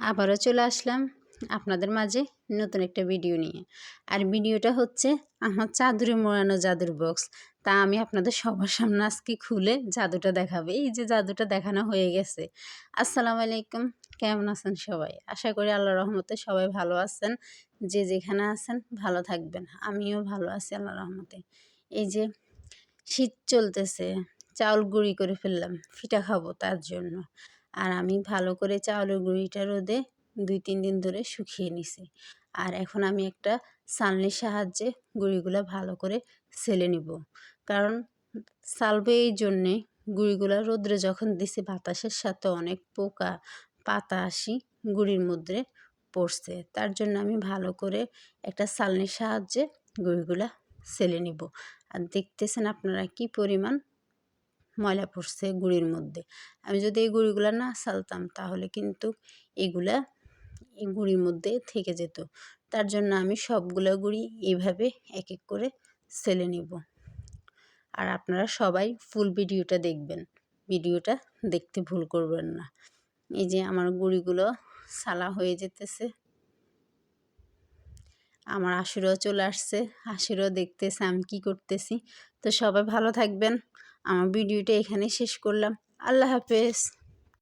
আবারও চলে আসলাম আপনাদের মাঝে নতুন একটা ভিডিও নিয়ে। আর ভিডিওটা হচ্ছে আমার চাদরে মোড়ানো জাদুর বক্স। তা আমি আপনাদের সবার সামনে আজকে খুলে জাদুটা দেখাবে। এই যে জাদুটা দেখানো হয়ে গেছে। আসসালামু আলাইকুম, কেমন আছেন সবাই? আশা করি আল্লাহ রহমতে সবাই ভালো আছেন। যে যেখানে আছেন ভালো থাকবেন। আমিও ভালো আছি আল্লাহ রহমতে। এই যে শীত চলতেছে, চাউল গুঁড়ি করে ফেললাম, ফিটা খাব তার জন্য। আর আমি ভালো করে চাউলের গুঁড়িটা রোদে দুই, তিন দিন ধরে শুকিয়ে নিছি। আর এখন আমি একটা সালনির সাহায্যে গুঁড়িগুলো ভালো করে সেলে নিব। কারণ সালবে এই জন্যে গুঁড়িগুলো রোদ্রে যখন দিছি বাতাসের সাথে অনেক পোকা পাতা আসি গুঁড়ির মধ্যে পড়ছে। তার জন্য আমি ভালো করে একটা সালনির সাহায্যে গুঁড়িগুলা সেলে নিব। আর দেখতেছেন আপনারা কি পরিমাণ ময়লা পড়ছে গুঁড়ির মধ্যে। আমি যদি এই গুঁড়িগুলো না সালতাম, তাহলে কিন্তু এগুলা এই গুঁড়ির মধ্যে থেকে যেত। তার জন্য আমি সবগুলো গুঁড়ি এইভাবে এক এক করে সেলে নিব। আর আপনারা সবাই ফুল ভিডিওটা দেখবেন। ভিডিওটা দেখতে ভুল করবেন না। এই যে আমার গুঁড়িগুলো সালা হয়ে যেতেছে। আমার আশুরাও চলে আসছে। আশুরাও দেখতেছে আমি কী করতেছি। তো সবাই ভালো থাকবেন। আমার ভিডিওটা এখানে শেষ করলাম। আল্লাহ হাফেজ।